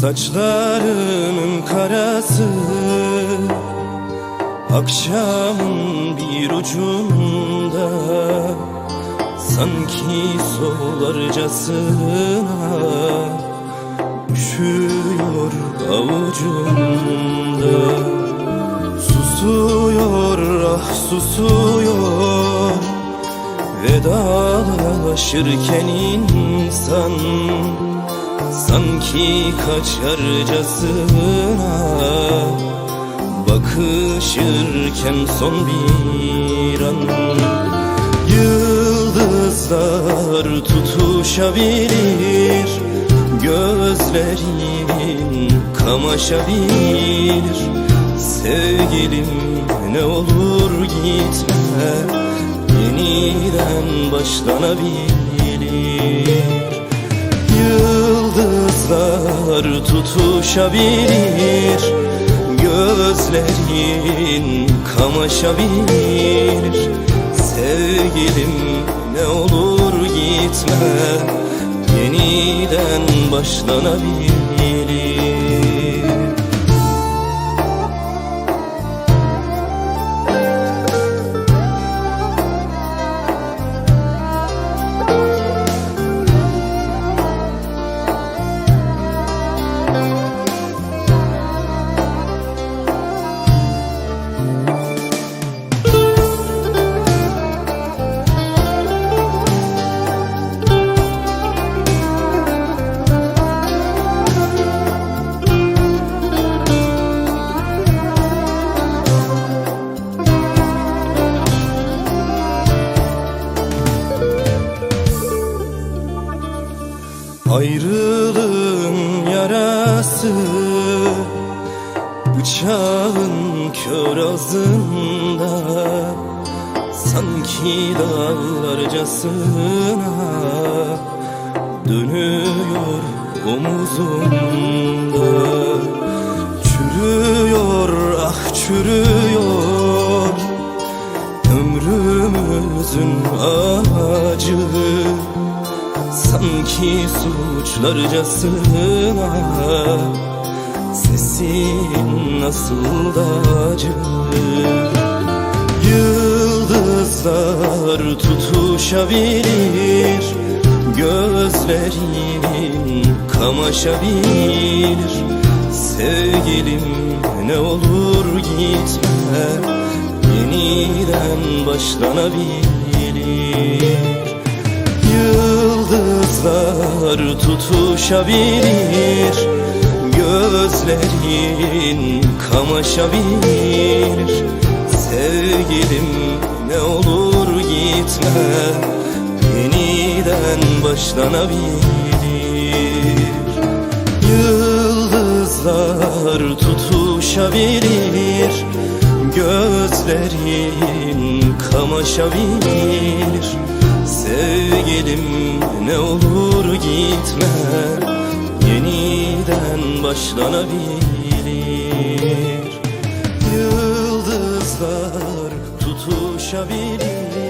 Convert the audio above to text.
Saçlarının karası Akşamın bir ucunda Sanki solarcasına Üşüyor avucumda Susuyor ah susuyor Vedalaşırken insan Sanki kaçarcasına Bakışırken son bir an. Yıldızlar tutuşabilir Gözlerin kamaşabilir. Sevgilim ne olur gitme Yeniden başlanabilir Yıldızlar tutuşabilir Gözlerin kamaşabilir Sevgilim ne olur gitme Yeniden başlanabilir Ayrılığın yarası Bıçağın kör ağzında Sanki dağlarcasına Dönüyor omuzumda Çürüyor ah çürüyor Sanki suçlarcasına Sesin nasıl da acı? Yıldızlar tutuşabilir Gözlerin kamaşabilir. Sevgilim ne olur gitme Yeniden başlanabilir Yıldızlar tutuşabilir Gözlerin kamaşabilir. Sevgilim ne olur gitme Yeniden başlanabilir. Yıldızlar tutuşabilir Gözlerin kamaşabilir Sevgilim ne olur gitme. Yeniden başlanabilir. Yıldızlar tutuşabilir